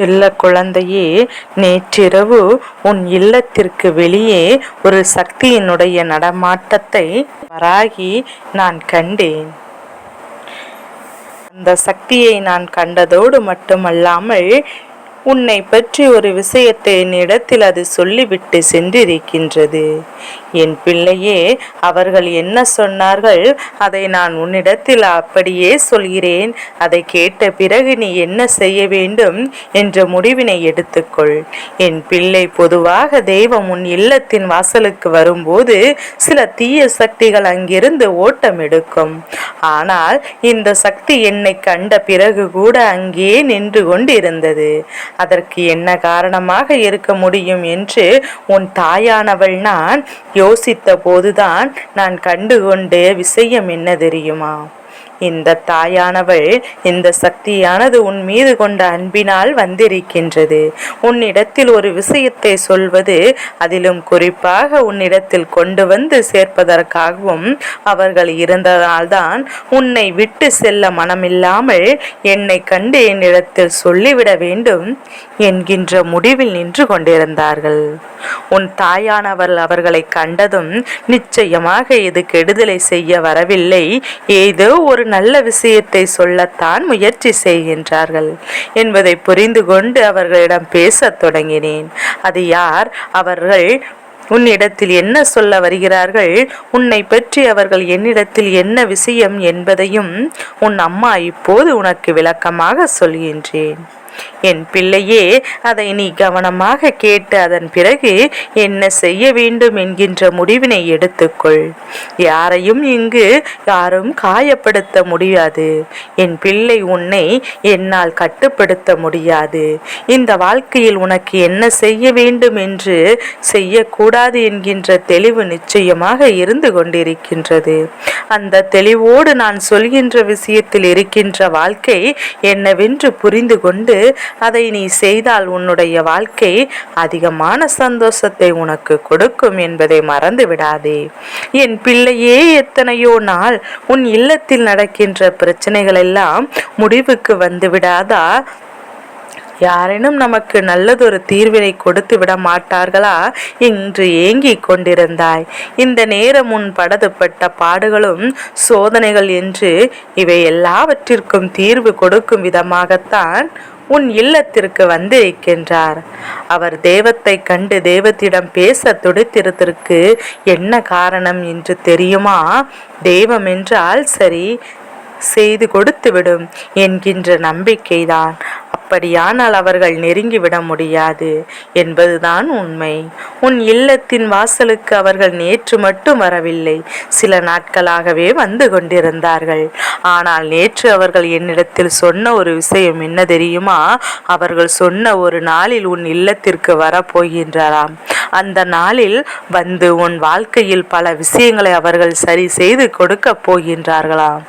செல்ல குழந்தையே நேற்றிரவு உன் இல்லத்திற்கு வெளியே ஒரு சக்தியினுடைய நடமாட்டத்தை வராகி நான் கண்டேன். அந்த சக்தியை நான் கண்டதோடு மட்டுமல்லாமல் உன்னை பற்றி ஒரு விஷயத்தை என்னிடத்தில் அது சொல்லிவிட்டு சென்றிருக்கின்றது. என் பிள்ளையே அவர்கள் என்ன சொன்னார்கள்? அதை நான் உன்னிடத்தில் அப்படியே சொல்கிறேன். அதை கேட்ட பிறகு நீ என்ன செய்ய வேண்டும் என்ற முடிவினை எடுத்துக்கொள். என் பிள்ளை பொதுவாக தெய்வம் உன் இல்லத்தின் வாசலுக்கு வரும்போது சில தீய சக்திகள் அங்கிருந்து ஓட்டம் எடுக்கும். ஆனால் இந்த சக்தி என்னை கண்ட பிறகு கூட அங்கே நின்று கொண்டிருந்தது. அதற்கு என்ன காரணமாக இருக்க முடியும் என்று உன் தாயானவள் நான் யோசித்த போதுதான் நான் கண்டுகொண்ட விஷயம் என்ன தெரியுமா? இந்த தாயானவள் இந்த சக்தியானது உன் மீது கொண்ட அன்பினால் வந்திருக்கின்றது. உன்னிடத்தில் ஒரு விஷயத்தை சொல்வது அதிலும் குறிப்பாக உன்னிடத்தில் கொண்டு வந்து சேர்ப்பதற்காகவும் அவர்கள் இருந்ததால்தான் உன்னை விட்டு செல்ல மனமில்லாமல் என்னை கண்டு என்னிடத்தில் சொல்லிவிட வேண்டும் என்கின்ற முடிவில் நின்று கொண்டிருந்தார்கள். உன் தாயானவர் அவர்களை கண்டதும் நிச்சயமாக இது கெடுதலை செய்ய வரவில்லை. ஏதோ ஒரு நல்ல விஷயத்தை சொல்லத்தான் முயற்சி செய்கின்றார்கள் என்பதை புரிந்து கொண்டு அவர்களிடம் பேசத் தொடங்கினேன். அது யார்? அவர்கள் உன்னிடத்தில் என்ன சொல்ல வருகிறார்கள்? உன்னை பற்றி அவர்கள் என்னிடத்தில் என்ன விஷயம் என்பதையும் உன் அம்மா இப்போது உனக்கு விளக்கமாக சொல்கின்றேன். என் பிள்ளையே அதை நீ கவனமாக கேட்டு அதன் பிறகு என்ன செய்ய வேண்டும் என்கின்ற முடிவினை எடுத்துக்கொள். யாரையும் இங்கு யாரும் காயப்படுத்த முடியாது. என் பிள்ளை உன்னை என்னால் கட்டுப்படுத்த முடியாது. இந்த வாழ்க்கையில் உனக்கு என்ன செய்ய வேண்டும் என்று செய்யக்கூடாது என்கின்ற தெளிவு நிச்சயமாக இருந்து கொண்டிருக்கின்றது. அந்த தெளிவோடு நான் சொல்கின்ற விஷயத்தில் இருக்கின்ற வாழ்க்கை என்னவென்று புரிந்து கொண்டு அதை நீ செய்தால் உன்னுடைய வாழ்க்கை அதிகமான சந்தோஷத்தை உனக்கு கொடுக்கும் என்பதை மறந்து விடாதே. என் பிள்ளையே எத்தனையோ நாள் உன் இல்லத்தில் நடக்கின்ற பிரச்சனைகள் எல்லாம் முடிவுக்கு வந்து விடாதா? யாரேனும் நமக்கு நல்லதொரு தீர்வினை கொடுத்து விட மாட்டார்களா? என்று ஏங்கிக் கொண்டிருந்தாய். இந்த நேரம் உன் படதுப்பட்ட பாடுகளும் சோதனைகள் என்று இவை எல்லாவற்றிற்கும் தீர்வு கொடுக்கும் விதமாகத்தான் உன் இல்லத்திற்கு வந்திருக்கின்றார். அவர் தெய்வத்தை கண்டு தெய்வத்திடம் பேச துடித்திருத்திற்கு என்ன காரணம் என்று தெரியுமா? தெய்வம் என்றால் சரி செய்து கொடுத்துவிடும் என்கின்ற நம்பிக்கைதான். அப்படியானால் அவர்கள் நெருங்கிவிட முடியாது. என்பதுதான் உண்மை. உன் இல்லத்தின் வாசலுக்கு அவர்கள் நேற்று மட்டும் வரவில்லை. சில நாட்களாகவே வந்து கொண்டிருந்தார்கள். ஆனால் நேற்று அவர்கள் என்னிடத்தில் சொன்ன ஒரு விஷயம் என்ன தெரியுமா? அவர்கள் சொன்ன ஒரு நாளில் உன் இல்லத்திற்கு வரப்போகின்றாராம். அந்த நாளில் வந்து உன் வாழ்க்கையில் பல விஷயங்களை அவர்கள் சரி செய்து கொடுக்க போகின்றார்களாம்.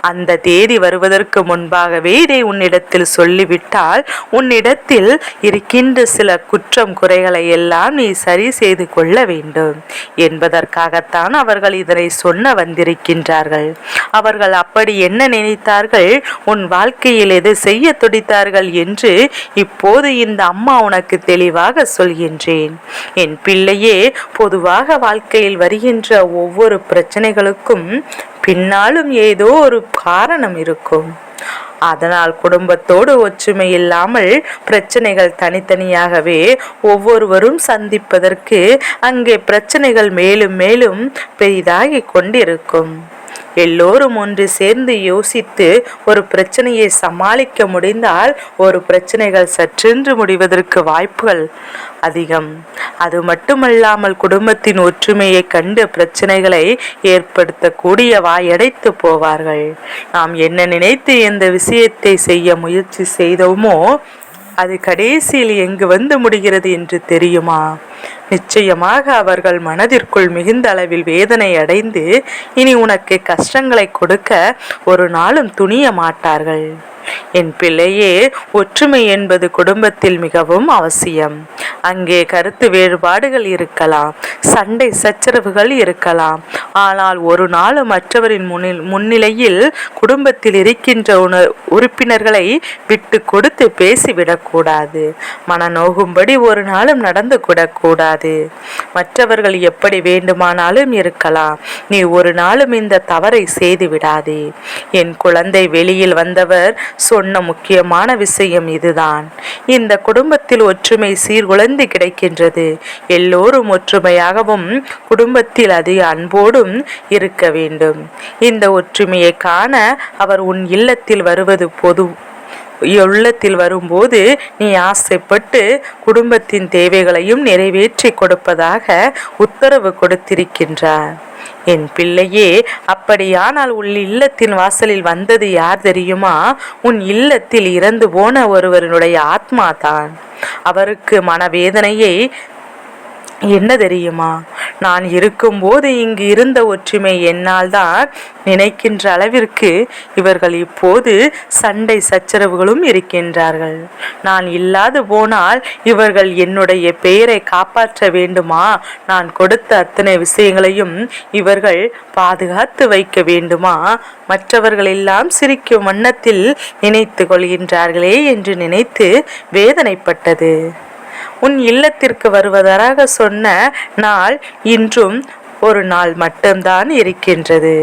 அந்த தேதி வருவதற்கு முன்பாகவே இதை உன்னிடத்தில் சொல்லிவிட்டால் உன்னிடத்தில் இருக்கின்ற சில குற்றம் குறைகளை எல்லாம் நீ சரி செய்து கொள்ள வேண்டும். என்பதற்காகத்தான் அவர்கள் இதனை சொன்ன வந்திருக்கின்றார்கள். அவர்கள் அப்படி என்ன நினைத்தார்கள்? உன் வாழ்க்கையில் எது செய்ய துடித்தார்கள் என்று இப்போது இந்த அம்மா உனக்கு தெளிவாக சொல்கின்றேன். என் பிள்ளையே பொதுவாக வாழ்க்கையில் வருகின்ற ஒவ்வொரு பிரச்சனைகளுக்கும் பின்னாலும் ஏதோ ஒரு காரணம் இருக்கும். அதனால் குடும்பத்தோடு ஒற்றுமை இல்லாமல் பிரச்சனைகள் தனித்தனியாகவே ஒவ்வொருவரும் சந்திப்பதற்கு அங்கே பிரச்சனைகள் மேலும் மேலும் பெரிதாகி கொண்டிருக்கும். எல்லோரும் ஒன்று சேர்ந்து யோசித்து ஒரு பிரச்சனையை சமாளிக்க முடிந்தால் ஒரு பிரச்சனைகள் சற்றென்று முடிவதற்கு வாய்ப்புகள் அதிகம். அது மட்டுமல்லாமல் குடும்பத்தின் ஒற்றுமையை கண்டு பிரச்சனைகளை ஏற்படுத்தக்கூடிய வாயடைத்து போவார்கள். நாம் என்ன நினைத்து எந்த விஷயத்தை செய்ய முயற்சி செய்தோமோ அது கடைசியில் எங்கு வந்து முடிகிறது என்று தெரியுமா? நிச்சயமாக அவர்கள் மனதிற்குள் மிகுந்த அளவில் வேதனை அடைந்து இனி உனக்கு கஷ்டங்களை கொடுக்க ஒரு நாளும் துணிய மாட்டார்கள். என் பிள்ளையே ஒற்றுமை என்பது குடும்பத்தில் மிகவும் அவசியம். அங்கே கருத்து வேறுபாடுகள் இருக்கலாம் சண்டை சச்சரவுகள் இருக்கலாம். ஆனால் ஒரு நாள் மற்றவரின் முன்னில் முன்னிலையில் குடும்பத்தில் இருக்கின்ற உண உறுப்பினர்களை விட்டு கொடுத்து பேசிவிடக்கூடாது. மனநோகும்படி ஒரு நாளும் நடந்து கூடாது மற்றவர்கள் எப்படி வேண்டுமானாலும் இருக்கலாம். நீ ஒரு நாளும் இந்த தவறை செய்து விடாதே. என் குழந்தை வெளியில் வந்தவர் சொன்ன முக்கியமான விஷயம் இதுதான். இந்த குடும்பத்தில் ஒற்றுமை சீர்குலைந்து கிடைக்கின்றது. எல்லோரும் ஒற்றுமையாகவும் குடும்பத்தில் அதிக அன்போடும் இருக்க வேண்டும். இந்த ஒற்றுமையை காண அவர் உன் இல்லத்தில் வருவது பொது உள்ளத்தில் வரும்போது நீ ஆசைப்பட்டு குடும்பத்தின் தேவைகளையும் நிறைவேற்றி கொடுப்பதாக உத்தரவு கொடுத்திருக்கின்றார். என் பிள்ளையே அப்படியானால் உன் இல்லத்தின் வாசலில் வந்தது யார் தெரியுமா? உன் இல்லத்தில் இறந்து போன ஒருவருடைய ஆத்மா தான் அவருக்கு மனவேதனையை என்ன தெரியுமா? நான் இருக்கும்போது இங்கு இருந்த ஒற்றுமை என்னால் தான் நினைக்கின்ற அளவிற்கு இவர்கள் இப்போது சண்டை சச்சரவுகளும் இருக்கின்றார்கள். நான் இல்லாது போனால் இவர்கள் என்னுடைய பெயரை காப்பாற்ற வேண்டுமா? நான் கொடுத்த அத்தனை விஷயங்களையும் இவர்கள் பாதுகாத்து வைக்க வேண்டுமா? மற்றவர்கள் எல்லாம் சிரிக்கும் வண்ணத்தில் நினைத்து கொள்கின்றார்களே என்று நினைத்து வேதனைப்பட்டது. உன் இல்லத்திற்கு வருவதாக சொன்ன நாள் இன்றும் ஒரு நாள் மட்டும்தான் இருக்கின்றது.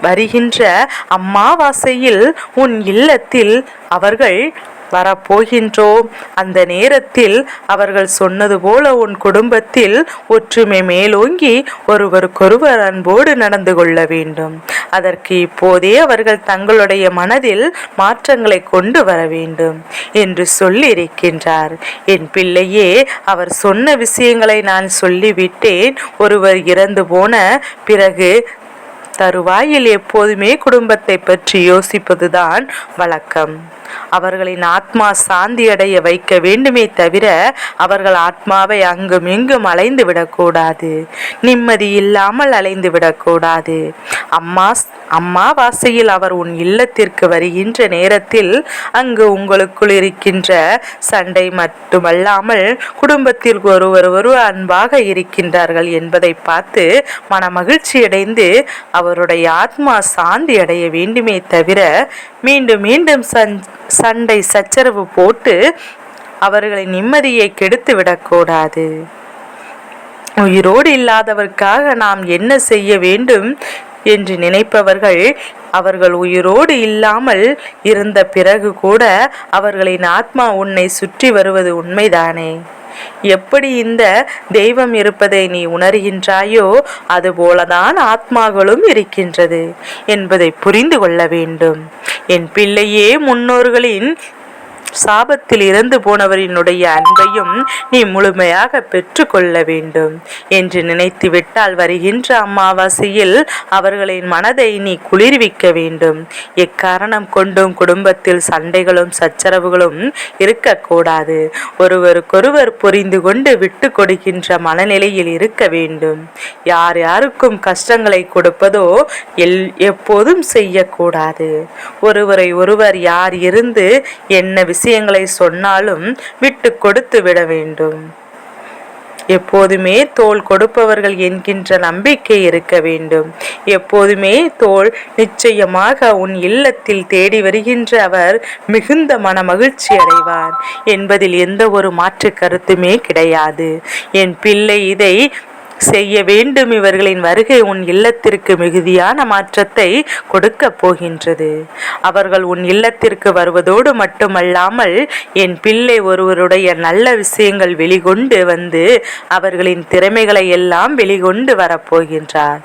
வருகின்ற அம்மாவாசையில் உன் இல்லத்தில் அவர்கள் வரப்போகின்றோம் அந்த நேரத்தில் அவர்கள் சொன்னது போல உன் குடும்பத்தில் ஒற்றுமை மேலோங்கி ஒருவருக்கொருவர் அன்போடு நடந்து கொள்ள வேண்டும். அதற்கு இப்போதே அவர்கள் தங்களுடைய மனதில் மாற்றங்களை கொண்டு வர வேண்டும் என்று சொல்லியிருக்கின்றார். என் பிள்ளையே அவர் சொன்ன விஷயங்களை நான் சொல்லிவிட்டேன். ஒருவர் இறந்து போன பிறகு தருவாயில் எப்போதுமே குடும்பத்தை பற்றி யோசிப்பதுதான் வழக்கம். அவர்களின் ஆத்மா சாந்தி அடைய வைக்க வேண்டுமே தவிர அவர்கள் ஆத்மாவை அங்கும் இங்கும் அலைந்து விடக்கூடாது. நிம்மதி இல்லாமல் அலைந்து விடக்கூடாது. அம்மா அம்மாவாசையில் அவர் உன் இல்லத்திற்கு வருகின்ற நேரத்தில் அங்கு உங்களுக்குள் இருக்கின்ற சண்டை மட்டுமல்லாமல் குடும்பத்தில் ஒருவர் ஒருவர் அன்பாக இருக்கின்றார்கள் என்பதை பார்த்து மனமகிழ்ச்சி அடைந்து அவருடைய ஆத்மா சாந்தி அடைய வேண்டுமே தவிர மீண்டும் மீண்டும் சண்டை சச்சரவு போட்டு அவர்களின் நிம்மதியை கெடுத்து விடக்கூடாது. உயிரோடு இல்லாதவர்க்காக நாம் என்ன செய்ய வேண்டும் என்று நினைப்பவர்கள் அவர்கள் உயிரோடு இல்லாமல் இருந்த பிறகு கூட அவர்களின் ஆத்மா உன்னை சுற்றி வருவது உண்மைதானே? எப்படி இந்த தெய்வம் இருப்பதை நீ உணர்கின்றாயோ அதுபோலதான் ஆத்மாக்களும் இருக்கின்றது என்பதை புரிந்து கொள்ள வேண்டும். என் பிள்ளையே முன்னோர்களின் சாபத்தில் இறந்து போனவரினுடைய அன்பையும் நீ முழுமையாக பெற்றுக்கொள்ள வேண்டும் என்று நினைத்து விட்டால் வருகின்ற அமாவாசையில் அவர்களின் மனதை நீ குளிர்விக்க வேண்டும். எக்காரணம் கொண்டும் குடும்பத்தில் சண்டைகளும் சச்சரவுகளும் இருக்கக்கூடாது. ஒருவருக்கொருவர் புரிந்து கொண்டு விட்டு கொடுக்கின்ற மனநிலையில் இருக்க வேண்டும். யார் யாருக்கும் கஷ்டங்களை கொடுப்பதோ எல் எப்போதும் செய்யக்கூடாது. ஒருவரை ஒருவர் யார் இருந்து என்ன விஷயம் ரகசியங்களை சொன்னாலும் விட்டு கொடுத்து விட வேண்டும். எப்போதுமே தோல் கொடுப்பவர்கள் என்கின்ற நம்பிக்கை இருக்க வேண்டும். எப்போதுமே தோல் நிச்சயமாக உன் இல்லத்தில் தேடி வருகின்ற அவர் மிகுந்த மன மகிழ்ச்சி அடைவார். என்பதில் எந்த ஒரு மாற்று கருத்துமே கிடையாது. என் பிள்ளை இதை செய்ய வேண்டும். இவர்களின் வருகை உன் இல்லத்திற்கு மிகுதியான மாற்றத்தை கொடுக்க போகின்றது. அவர்கள் உன் இல்லத்திற்கு வருவதோடு மட்டுமல்லாமல் என் பிள்ளை ஒருவருடைய நல்ல விஷயங்கள் வெளிகொண்டு வந்து அவர்களின் திறமைகளை எல்லாம் வெளிகொண்டு வரப்போகின்றார்.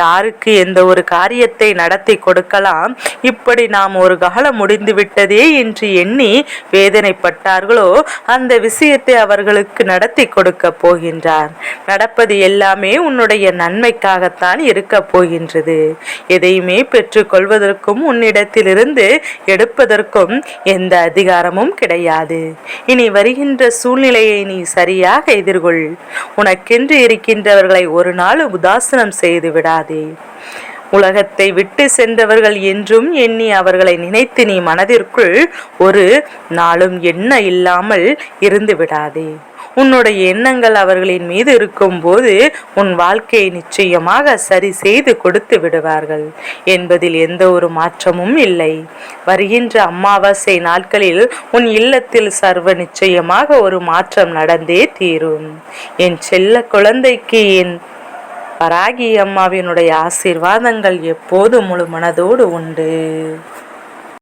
யாருக்கு எந்த ஒரு காரியத்தை நடத்தி கொடுக்கலாம்? இப்படி நாம் ஒரு காலம் முடிந்து விட்டதே என்று எண்ணி வேதனைப்பட்டார்களோ அந்த விஷயத்தை அவர்களுக்கு நடத்தி கொடுக்க போகின்றார். நடப்பது எல்லாமே உன்னுடைய நன்மைக்காகத்தான் இருக்க போகின்றது. எதையுமே பெற்றுக்கொள்வதற்கும் இருந்து எடுப்பதற்கும் எந்த அதிகாரமும் கிடையாது. இனி வருகின்ற சூழ்நிலையை நீ சரியாக எதிர்கொள். உனக்கென்று இருக்கின்றவர்களை ஒரு நாள் உதாசனம் செய்து விடாதே. உலகத்தை விட்டு சென்றவர்கள் என்றும் எண்ணி அவர்களை நினைத்து நீ மனதிற்குள் ஒரு நாளும் எண்ண இல்லாமல் இருந்து விடாதே. உன்னுடைய எண்ணங்கள் அவர்களின் மீது இருக்கும்போது உன் வாழ்க்கையை நிச்சயமாக சரி செய்து கொடுத்து விடுவார்கள். என்பதில் எந்த ஒரு மாற்றமும் இல்லை. வருகின்ற அமாவாசை நாட்களில் உன் இல்லத்தில் சர்வ நிச்சயமாக ஒரு மாற்றம் நடந்தே தீரும். என் செல்ல குழந்தைக்கு என் பராகி அம்மாவினுடைய ஆசீர்வாதங்கள் எப்போது முழு மனதோடு உண்டு.